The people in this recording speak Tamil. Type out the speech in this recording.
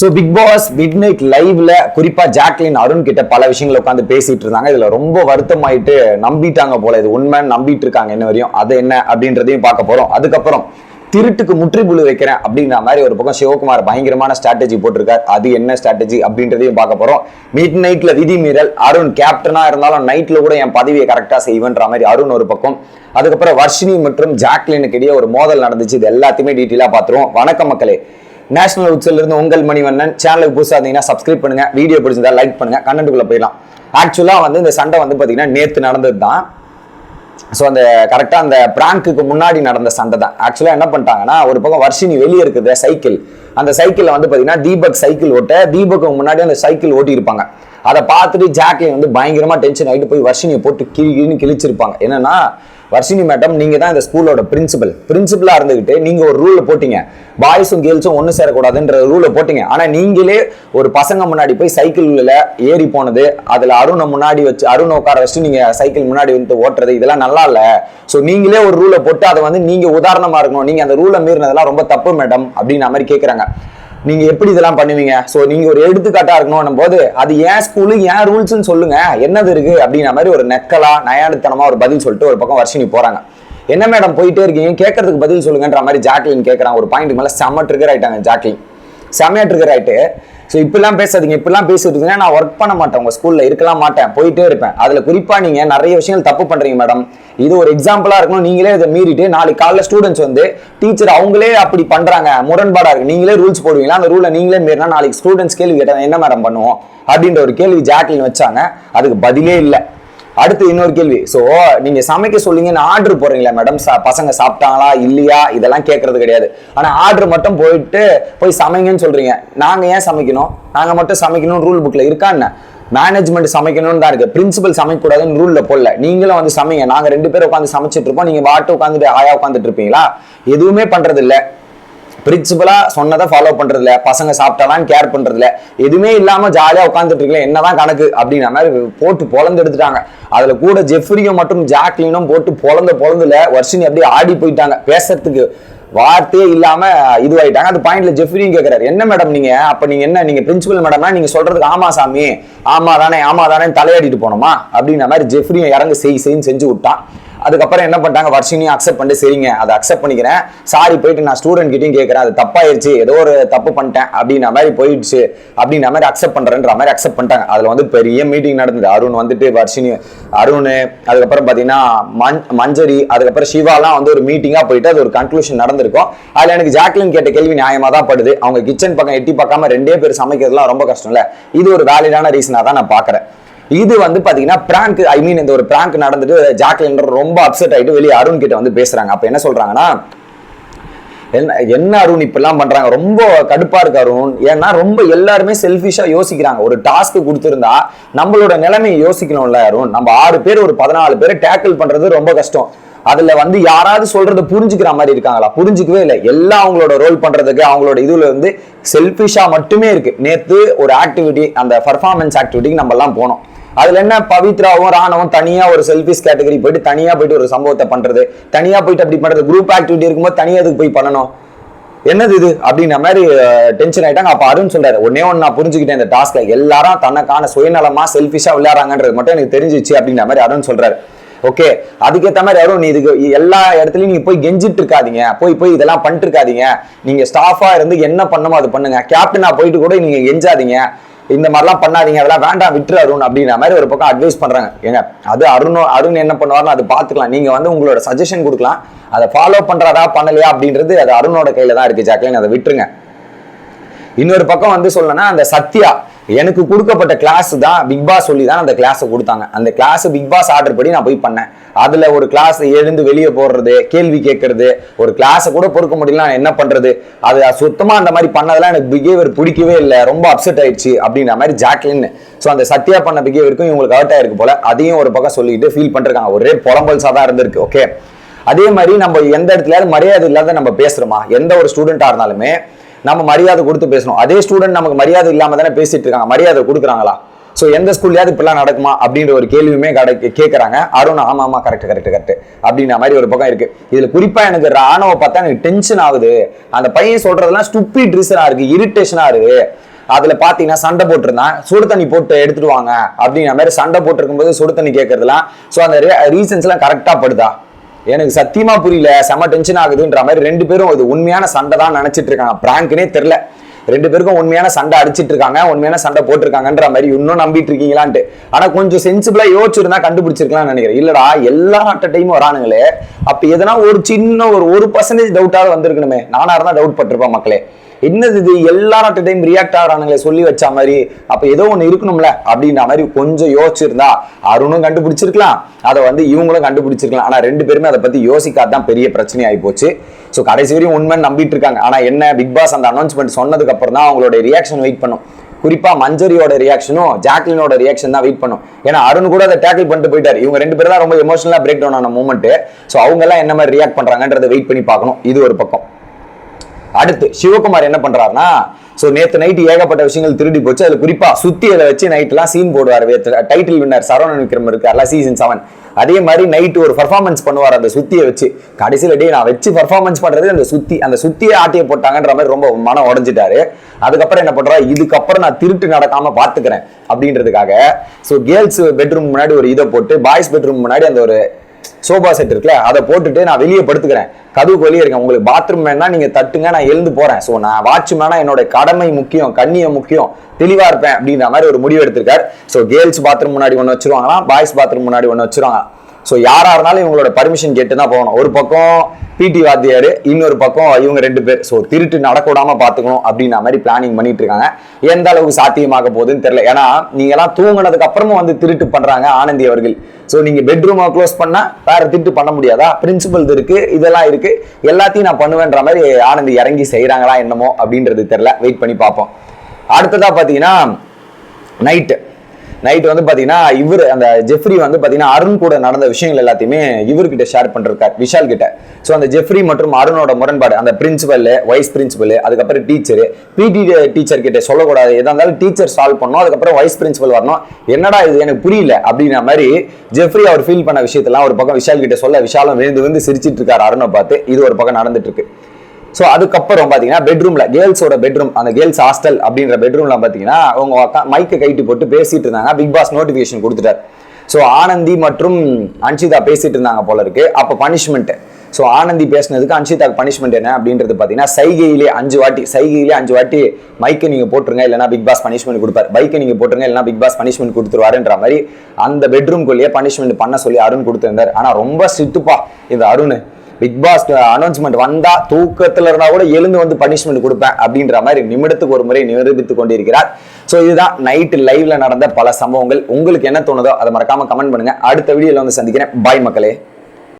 So big Boss midnight லைவ்ல குறிப்பா ஜாக்லின் அருண் கிட்ட பல விஷயங்கள் உட்காந்து பேசிட்டு இருந்தாங்க. இதுல ரொம்ப வருத்தமாயிட்டு நம்பிட்டாங்க போல. இது உண்மைன்னு நம்பிட்டு இருக்காங்க என்ன வரையும். அது என்ன அப்படின்றதையும் பார்க்க போறோம். அதுக்கப்புறம் திருட்டுக்கு முற்றுப்புள்ளி வைக்கிறேன் அப்படின்ற மாதிரி ஒரு பக்கம் சிவகுமார் பயங்கரமான ஸ்ட்ராட்டஜி போட்டிருக்காரு. அது என்ன ஸ்ட்ராட்டஜி அப்படின்றதையும் பார்க்க போறோம். மிட் நைட்ல விதிமீறல் அருண் கேப்டனா இருந்தாலும் நைட்ல கூட என் பதவியை கரெக்டா செய்வேன்ற மாதிரி அருண் ஒரு பக்கம். அதுக்கப்புறம் வர்ஷினி மற்றும் ஜாக்லினுக்கு இடையே ஒரு மோதல் நடந்துச்சு. இது எல்லாத்தையுமே டீட்டெயிலா பார்த்துருவோம். வணக்கம் மக்களே. நேஷனல் உட்ஸில் இருந்து உங்கள் மணிவண்ணன் சேனலுக்கு புதுசாக இருந்தீங்கன்னா சப்ஸ்கிரைப் பண்ணுங்க. வீடியோ பிடிச்சிருந்தா லைக் பண்ணுங்க. கண்டென்ட்டுக்குள்ள போயிடலாம். ஆக்சுவலாக வந்து இந்த சண்டை வந்து பார்த்தீங்கன்னா நேற்று நடந்தது தான் ஸோ அந்த கரெக்டாக அந்த பிராங்க்குக்கு முன்னாடி நடந்த சண்டை தான். ஆக்சுவலாக என்ன பண்ணிட்டாங்கன்னா ஒரு பக்கம் வர்ஷினி வெளியே இருக்குது சைக்கிள் அந்த சைக்கிளில் வந்து பார்த்தீங்கன்னா தீபக் சைக்கிள் ஓட்ட தீபக்கு முன்னாடி அந்த சைக்கிள் ஓட்டியிருப்பாங்க. அதை பார்த்துட்டு ஜாக்கே வந்து பயங்கரமாக டென்ஷன் ஆகிட்டு போய் வர்ஷினியை போட்டு கிழி கிழின்னு கிழிச்சிருப்பாங்க. என்னன்னா வர்ஷினி மேடம் நீங்க தான் இந்த ஸ்கூலோட பிரின்சிபல் பிரின்சிபலா இருந்துகிட்டு நீங்க ஒரு ரூலை போட்டீங்க. பாய்ஸும் கேர்ள்ஸும் ஒன்று சேரக்கூடாதுன்ற ரூலை போட்டீங்க. ஆனா நீங்களே ஒரு பசங்க முன்னாடி போய் சைக்கிள்ல ஏறி போனது அதுல அருணை முன்னாடி வச்சு அருண் உட்கார வச்சு நீங்க சைக்கிள் முன்னாடி வந்து ஓட்டுறது இதெல்லாம் நல்லா இல்ல. ஸோ நீங்களே ஒரு ரூலை போட்டு அதை வந்து நீங்க உதாரணமா இருக்கணும். நீங்க அந்த ரூலை மீறினதெல்லாம் ரொம்ப தப்பு மேடம் அப்படின்ற மாதிரி கேட்குறாங்க நீங்க எப்படி இதெல்லாம் பண்ணுவீங்க? சோ நீங்க ஒரு எடுத்துக்காட்டா இருக்கணும் போது அது ஏன் ஸ்கூலு ஏன் ரூல்ஸ்னு சொல்லுங்க. என்னது இருக்கு? அப்படின்ற மாதிரி ஒரு நெக்கலா நயாடுத்தனமா ஒரு பதில் சொல்லிட்டு ஒரு பக்கம் வர்ஷினி போறாங்க. என்ன மேடம் போயிட்டே இருக்கீங்க? கேட்கறதுக்கு பதில் சொல்லுங்கன்ற மாதிரி ஜாக்லின் கேட்கறாங்க ஒரு பாயிண்ட் மேல செம ட்ரிகர் ஆயிட்டாங்க ஜாக்லின். செம்மையா ட்ரிகர் ஆயிட்டு ஸோ இப்படிலாம் பேசாதீங்க. இப்படிலாம் பேசிட்டு நான் ஒர்க் பண்ண மாட்டேன். உங்கள் ஸ்கூலில் இருக்கலாம் மாட்டேன். போயிட்டே இருப்பேன். அதில் குறிப்பாக நீங்கள் நிறைய விஷயங்கள் தப்பு பண்ணுறீங்க மேடம் இது ஒரு எக்ஸாம்பிளாக இருக்கணும். நீங்களே இதை மீறிட்டு நாளைக்கு காலைல ஸ்டூடெண்ட்ஸ் வந்து டீச்சர் அவங்களே அப்படி பண்ணுறாங்க முரண்பாடாக இருக்கு. நீங்களே ரூல்ஸ் போடுவீங்களா? அந்த ரூலை நீங்களே மீறினா நாளைக்கு ஸ்டூடெண்ட்ஸ் கேள்வி கேட்டாங்க என்ன மேடம் பண்ணுவோம்? அப்படின்ற ஒரு கேள்வி ஜாக்லின் வச்சாங்க. அதுக்கு பதிலே இல்லை. அடுத்து இன்னொரு கேள்வி. ஸோ நீங்க சமைக்க சொல்லிங்கன்னு ஆர்டர் போடுறீங்களா மேடம் பசங்க சாப்பிட்டாங்களா இல்லையா? இதெல்லாம் கேட்கறது கிடையாது. ஆனா ஆர்டர் மட்டும் போயிட்டு போய் சமைங்கன்னு சொல்றீங்க. நாங்க ஏன் சமைக்கணும்? நாங்க மட்டும் சமைக்கணும் ரூல் புக்ல இருக்கா என்ன? மேனேஜ்மெண்ட் சமைக்கணும்னு தான் இருக்கு. பிரின்சிபல் சமைக்கக்கூடாதுன்னு ரூல்ல போடல. நீங்களும் வந்து சமைங்க. நாங்க ரெண்டு பேரும் உட்காந்து சமைச்சிட்டு இருப்போம் நீங்க வாட்டு உட்காந்துட்டு ஆயா உட்காந்துட்டு இருப்பீங்களா? எதுவுமே பண்றது இல்லை பிரின்சிபலா சொன்னதை ஃபாலோ பண்றது பசங்க சாப்பிட்டாலாம் கேர் பண்றது எதுவுமே இல்லாம ஜாலியா உட்காந்துட்டு இருக்கல என்னதான் கணக்கு? அப்படின்ற மாதிரி போட்டு பொழந்து எடுத்துட்டாங்க. அதுல கூட ஜெஃப்ரியும் மற்றும் ஜாக்லினும் போட்டு பொழந்த பொழந்துல வர்ஷினி அப்படியே ஆடி போயிட்டாங்க. பேசுறதுக்கு வார்த்தையே இல்லாம இதுவாயிட்டாங்க. அந்த பாயிண்ட்ல ஜெஃப்ரியும் கேட்கிறாரு என்ன மேடம் நீங்க? அப்ப நீங்க என்ன நீங்க பிரின்சிபல் மேடம்னா நீங்க சொல்றதுக்கு ஆமா சாமி. ஆமா தானே ஆமா தானே தலையாடிட்டு போனோமா? அப்படின்ற மாதிரி ஜெஃப்ரியும் இறங்க செய் செய்ன்னு செஞ்சு விட்டான். அதுக்கப்புறம் என்ன பண்ணிட்டாங்க? வர்ஷினியும் அக்செப்ட் பண்ணிட்டு சரிங்க அதை அக்செப்ட் பண்ணிக்கிறேன். சாரி போயிட்டு நான் ஸ்டூடெண்ட் கிட்டையும் கேட்குறேன் அது தப்பாயிருச்சு. ஏதோ ஒரு தப்பு பண்ணிட்டேன். அப்படின்ற மாதிரி போயிடுச்சு. அப்படின்ற மாதிரி அக்செப்ட் பண்ணுறேன்ற மாதிரி அக்செப்ட் பண்ணிட்டாங்க. அதில் வந்து பெரிய மீட்டிங் நடந்தது. அருண் வந்துட்டு வர்ஷினி அருண் அதுக்கப்புறம் பார்த்தீங்கன்னா மஞ் மஞ்சரி அதுக்கப்புறம் சிவாலாம் வந்து ஒரு மீட்டிங்காக போயிட்டு அது ஒரு கன்க்ளூஷன் நடந்திருக்கும். அதில் எனக்கு ஜாக்லின் கேட்ட கேள்வி நியாயமாக தான் படுது. அவங்க கிச்சன் பக்கம் எட்டி பார்க்காம ரெண்டே பேர் சமைக்கிறதுலாம் ரொம்ப கஷ்டம் இல்லை இது ஒரு வேலிடான ரீசனாக தான் நான் பார்க்குறேன் இது வந்து பாத்தீங்கன்னா பிராங்க் ஐ மீன் இந்த ஒரு பிராங்க் நடந்துட்டு ஜாக்லின் ரொம்ப அப்செட் ஆயிட்டு வெளியே அருண் கிட்ட வந்து பேசுறாங்க. அப்ப என்ன சொல்றாங்கன்னா என்ன என்ன அருண் இப்பெல்லாம் பண்றாங்க? ரொம்ப கடுப்பா இருக்கு அருண். ஏன்னா ரொம்ப எல்லாருமே செல்ஃபிஷா யோசிக்கிறாங்க. ஒரு டாஸ்க் கொடுத்துருந்தா நம்மளோட நிலைமையை யோசிக்கணும்ல அருண். நம்ம ஆறு பேர் ஒரு பதினாலு பேரை டேக்கிள் பண்றது ரொம்ப கஷ்டம். அதுல வந்து யாராவது சொல்றத புரிஞ்சுக்கிற மாதிரி இருக்காங்களா? புரிஞ்சுக்கவே இல்லை. எல்லாம் அவங்களோட ரோல் பண்றதுக்கு அவங்களோட இதுல வந்து செல்ஃபிஷா மட்டுமே இருக்கு. நேத்து ஒரு ஆக்டிவிட்டி அந்த பர்ஃபார்மன்ஸ் ஆக்டிவிட்டிக்கு நம்ம எல்லாம் போனோம். அதுல என்ன? பவித்ராவும் ராணவும் தனியா ஒரு செல்ஃபிஸ் கேட்டகரி போயிட்டு தனியா போயிட்டு ஒரு சம்பவத்தை பண்றது. தனியா போயிட்டு அப்படி பண்றது. குரூப் ஆக்டிவிட்டி இருக்கும்போது தனியா அதுக்கு போய் பண்ணணும்? என்னது இது? அப்படின்ற மாதிரி டென்ஷன் ஆயிட்டாங்க. அப்ப அருண் சொல்றாரு ஒன்னே ஒன்று நான் புரிஞ்சுக்கிட்டேன் இந்த டாஸ்க்ல எல்லாரும் தனக்கான சுயநலமா செல்ஃபிஷா விளையாடுறாங்கன்றது மட்டும் எனக்கு தெரிஞ்சிச்சு அப்படின்ற மாதிரி அருண் சொல்றாரு. ஓகே. அதுக்கேற்ற மாதிரி அருண் நீ இதுக்கு எல்லா இடத்துலையும் நீங்க போய் கெஞ்சிட்டு இருக்காதீங்க. போய் போய் இதெல்லாம் பண்ணிட்டு இருக்காதீங்க. நீங்க ஸ்டாஃபா இருந்து என்ன பண்ணமோ அது பண்ணுங்க. கேப்டனா போயிட்டு கூட நீங்க கெஞ்சாதீங்க. இந்த மாதிரிலாம் பண்ணாதீங்க அதெல்லாம் வேண்டாம் விட்டுரு அருண் அப்படின்ற மாதிரி ஒரு பக்கம் அட்வைஸ் பண்றாங்க. ஏங்க அது அருண் அருண் என்ன பண்ணுவார்னு அது பார்த்துக்கலாம். நீங்க வந்து உங்களோட சஜஷன் கொடுக்கலாம். அதை ஃபாலோ பண்றதா பண்ணலையா அப்படின்றது அது அருணோட கையில தான் இருக்கு ஜாக்லின். அதை விட்டுருங்க. இன்னொரு பக்கம் வந்து சொல்லணும்னா அந்த சத்யா எனக்கு கொடுக்கப்பட்ட கிளாஸ் தான் பிக் பாஸ் சொல்லி தான் அந்த கிளாஸை கொடுத்தாங்க. அந்த கிளாஸ் பிக் பாஸ் ஆர்டர் படி நான் போய் பண்ணேன். அதுல ஒரு கிளாஸ் எழுந்து வெளியே போடுறது கேள்வி கேட்கறது ஒரு கிளாஸை கூட பொறுக்க முடியல நான் என்ன பண்றது? அது சுத்தமா அந்த மாதிரி பண்ணதெல்லாம் எனக்கு பிஹேவியர் பிடிக்கவே இல்லை. ரொம்ப அப்செட் ஆயிடுச்சு அப்படின்ற மாதிரி ஜாக்லின். ஸோ அந்த சத்யா பண்ண பிஹேவியருக்கும் இவங்களுக்கு ஹர்ட் ஆயிருக்கு போல. அதையும் ஒரு பக்கம் சொல்லிட்டு ஃபீல் பண்ணிருக்காங்க. ஒரே புலம்பல்ஸா தான் இருந்திருக்கு ஓகே அதே மாதிரி நம்ம எந்த இடத்துலயாவது மரியாதை இல்லாத நம்ம பேசுறோமா? எந்த ஒரு ஸ்டூடெண்டா இருந்தாலுமே நம்ம மரியாதை கொடுத்து பேசணும். அதே ஸ்டூடெண்ட் நமக்கு மரியாதை இல்லாம தானே பேசிட்டு இருக்காங்க. மரியாதை கொடுக்குறாங்களா? ஸோ எந்த ஸ்கூல்லையாவது இப்படிலாம் நடக்குமா? அப்படின்ற ஒரு கேள்வியுமே கடை கேட்குறாங்க அருண் ஆமா ஆமா கரெக்ட் கரெக்ட் கரெக்ட் அப்படின்ற மாதிரி ஒரு பக்கம் இருக்குது இதில் குறிப்பாக எனக்கு ராணுவ பார்த்தா எனக்கு டென்ஷன் ஆகுது. அந்த பையன் சொல்றதெல்லாம் ஸ்டுப்பி ரீசனா இருக்கு. இரிட்டேஷனாக இருக்குது அதில் பார்த்தீங்கன்னா சண்டை போட்டிருந்தான். சுடு தண்ணி போட்டு எடுத்துட்டு வாங்க அப்படிங்கிற மாதிரி சண்டை போட்டிருக்கும் போது சுடு தண்ணி கேட்கறதுலாம் ஸோ அந்த ரீசன்ஸ்லாம் கரெக்டாக படுதா? எனக்கு சத்தியமா புரியல செம டென்ஷன் ஆகுதுன்ற மாதிரி ரெண்டு பேரும் இது உண்மையான சண்டை தான் நினைச்சிட்டு இருக்காங்க. பிராங்க்னே தெரியல. ரெண்டு பேருக்கும் உண்மையான சண்டை அடிச்சிட்டு இருக்காங்க உண்மையான சண்டை போட்டிருக்காங்கன்ற மாதிரி இன்னும் நம்பிட்டு இருக்கீங்களான்ட்டு. ஆனா கொஞ்சம் சென்சிபிளா யோசிச்சிருந்தா கண்டுபிடிச்சிருக்கலாம்னு நினைக்கிறேன். இல்லடா எல்லா அட்ட டைமும் வரானுங்களே. அப்ப எதனா ஒரு சின்ன ஒரு ஒரு பர்சன்டேஜ் டவுட்டாவது வந்திருக்கணுமே. நானா இருந்தா டவுட் பட்டிருப்பேன் மக்களே. என்னது இது? எல்லாரும் அட் டைம் ரியாக்ட் ஆகிறானுங்களே சொல்லி வச்ச மாதிரி. அப்ப ஏதோ ஒன்று இருக்கணும்ல அப்படின்ற மாதிரி கொஞ்சம் யோசிச்சிருந்தா அருணும் கண்டுபிடிச்சிருக்கலாம். அதை வந்து இவங்களும் கண்டுபிடிச்சிருக்கலாம். ஆனா ரெண்டு பேருமே அதை பத்தி யோசிக்காதான் பெரிய பிரச்சனை ஆகி போச்சு. ஸோ கடைசி வரையும் உண்மை நம்பிட்டு இருக்காங்க. ஆனா என்ன பிக் பாஸ் அந்த அனௌன்ஸ்மெண்ட் சொன்னதுக்கு அப்புறம் தான் அவங்களோட ரியாக்ஷன் வெயிட் பண்ணும். குறிப்பா மஞ்சரியோட ரியாக்ஷனும் ஜாக்லினோட ரியாக்ஷன் தான் வெயிட் பண்ணும். ஏன்னா அருண் கூட அதை டேக்கிள் பண்ணிட்டு போயிட்டார். இவங்க ரெண்டு பேரும் தான் ரொம்ப எமோஷனலா பிரேக் டவுன் ஆன மூமெண்ட் ஸோ அவங்க எல்லாம் என்ன மாதிரி ரியாக்ட் பண்றாங்கன்றதை வெயிட் பண்ணி பார்க்கணும். இது ஒரு பக்கம். அடுத்து சிவகுமார் என்ன பண்றாருன்னா சோ நேத்து நைட் ஏகப்பட்ட விஷயங்கள் திருடி போச்சு. அதுல குறிப்பா சுத்தி அதை வச்சு நைட்லாம் சீன் போடுவார். டைட்டில் வின்னர் சரவணன் விக்ரம் இருக்கார்ல சீசன் செவன் அதே மாதிரி நைட் ஒரு பர்ஃபார்மன்ஸ் பண்ணுவார் அந்த சுத்தியை வச்சு. கடைசியில் டே நான் வச்சு பர்ஃபார்மன்ஸ் பண்றது அந்த சுத்தி அந்த சுத்தியை ஆட்டிய போட்டாங்கன்ற மாதிரி ரொம்ப மனம் உடஞ்சிட்டாரு. அதுக்கப்புறம் என்ன பண்றா இதுக்கப்புறம் நான் திருட்டு நடக்காம பாத்துக்கிறேன் அப்படின்றதுக்காக ஸோ கேர்ள்ஸ் பெட்ரூம் முன்னாடி ஒரு இதை போட்டு பாய்ஸ் பெட்ரூம் முன்னாடி அந்த ஒரு சோபா செட் இருக்குல்ல அதை போட்டுட்டு நான் வெளியே படுத்துக்கிறேன். கதவுக்கு வெளியே இருக்கேன். உங்களுக்கு பாத்ரூம் வேணா நீங்க தட்டுங்க நான் எழுந்து போறேன். ஸோ நான் வாட்ச்மேனா என்னோட கடமை முக்கியம் கண்ணியம் முக்கியம் தெளிவா இருப்பேன் அப்படின்ற மாதிரி ஒரு முடிவு எடுத்திருக்காரு. ஸோ கேர்ள்ஸ் பாத்ரூம் முன்னாடி ஒன்று வச்சிருவாங்களாம் பாய்ஸ் பாத்ரூம் முன்னாடி ஒன்று வச்சிருவாங்க ஸோ யாராக இருந்தாலும் இவங்களோட பர்மிஷன் கேட்டு தான் போகணும். ஒரு பக்கம் பிடி வாத்தியார் இன்னொரு பக்கம் இவங்க ரெண்டு பேர். ஸோ திருட்டு நடக்க விடாம பார்த்துக்கணும் அப்படின்ற மாதிரி பிளானிங் பண்ணிட்டு இருக்காங்க எந்த அளவுக்கு சாத்தியமாக போகுதுன்னு தெரியல. ஏன்னா நீங்கள்லாம் தூங்கினதுக்கு அப்புறமும் வந்து திருட்டு பண்ணுறாங்க ஆனந்தி அவர்கள். ஸோ நீங்கள் பெட்ரூமை க்ளோஸ் பண்ணால் வேற திருட்டு பண்ண முடியாதா? பிரின்சிபல் இருக்குது இதெல்லாம் இருக்குது எல்லாத்தையும் நான் பண்ணுவேன்ற மாதிரி ஆனந்தி இறங்கி செய்கிறாங்களா என்னமோ அப்படின்றது தெரில வெயிட் பண்ணி பார்ப்போம். அடுத்ததாக பார்த்தீங்கன்னா நைட்டு நைட் வந்து பாத்தீங்கன்னா இவர் அந்த ஜெஃப்ரி வந்து பாத்தீங்கன்னா அருண் கூட நடந்த விஷயங்கள் எல்லாத்தையுமே இவர்கிட்ட ஷேர் பண்ணிருக்காரு விஷால் கிட்ட. ஸோ அந்த ஜெஃப்ரி மற்றும் அருணோட முரண்பாடு அந்த பிரின்சிபல் வைஸ் பிரின்சிபல் அதுக்கப்புறம் டீச்சர் பிடி டீச்சர் கிட்ட சொல்லக்கூடாது. எதா இருந்தாலும் டீச்சர் சால்வ் பண்ணணும். அதுக்கப்புறம் வைஸ் பிரின்சிபல் வரணும். என்னடா இது? எனக்கு புரியல. அப்படின்ற மாதிரி ஜெஃப்ரி அவர் ஃபீல் பண்ண விஷயத்தெல்லாம் ஒரு பக்கம் விஷால் கிட்ட சொல்ல விஷாலும் விழுந்து விழுந்து சிரிச்சிட்டு இருக்காரு அருணை பார்த்து. இது ஒரு பக்கம் நடந்துட்டு இருக்கு. ஸோ அதுக்கப்புறம் பார்த்தீங்கன்னா பெட்ரூம்ல கேர்ள்ஸோட பெட்ரூம் அந்த கேர்ள்ஸ் ஹாஸ்டல் அப்படின்ற பெட்ரூம்ல பார்த்தீங்கன்னா அவங்க அக்கா மைக்கை கைட்டு போட்டு பேசிட்டு இருந்தாங்க. பிக் பாஸ் நோட்டிஃபிகேஷன் கொடுத்துட்டார். ஸோ ஆனந்தி மற்றும் அன்ஷிதா பேசிட்டு இருந்தாங்க போல இருக்கு. அப்போ பனிஷ்மெண்ட் ஸோ ஆனந்தி பேசினதுக்கு அன்ஷிதாக்கு பனிஷ்மெண்ட் என்ன அப்படின்றது பார்த்தீங்கன்னா சைகையிலே அஞ்சு வாட்டி சைகையிலே அஞ்சு வாட்டி மைக்கை நீங்கள் போட்டுருங்க இல்லைனா பிக் பாஸ் பனிஷ்மெண்ட் கொடுப்பார். பைக்கை நீங்கள் போட்டுருங்க இல்லைனா பிக் பாஸ் பனிஷ்மெண்ட் கொடுத்துருவாருன்ற மாதிரி அந்த பெட்ரூம்குள்ளேயே பனிஷ்மெண்ட் பண்ண சொல்லி அருண் கொடுத்துருந்தார். ஆனால் ரொம்ப ஸ்ட்ரிக்ட்டுப்பா இந்த அருண். பிக் பாஸ் அனௌன்ஸ்மெண்ட் வந்தா தூக்கத்துல இருந்தா கூட எழுந்து வந்து பனிஷ்மெண்ட் கொடுப்பேன் அப்படின்ற மாதிரி நிமிடத்துக்கு ஒரு முறை நிரூபித்துக் கொண்டிருக்கிறார். ஸோ இதுதான் நைட் லைவ்ல நடந்த பல சம்பவங்கள். உங்களுக்கு என்ன தோணுதோ அதை மறக்காம கமெண்ட் பண்ணுங்க. அடுத்த வீடியோல வந்து சந்திக்கிறேன். பாய் மக்களே.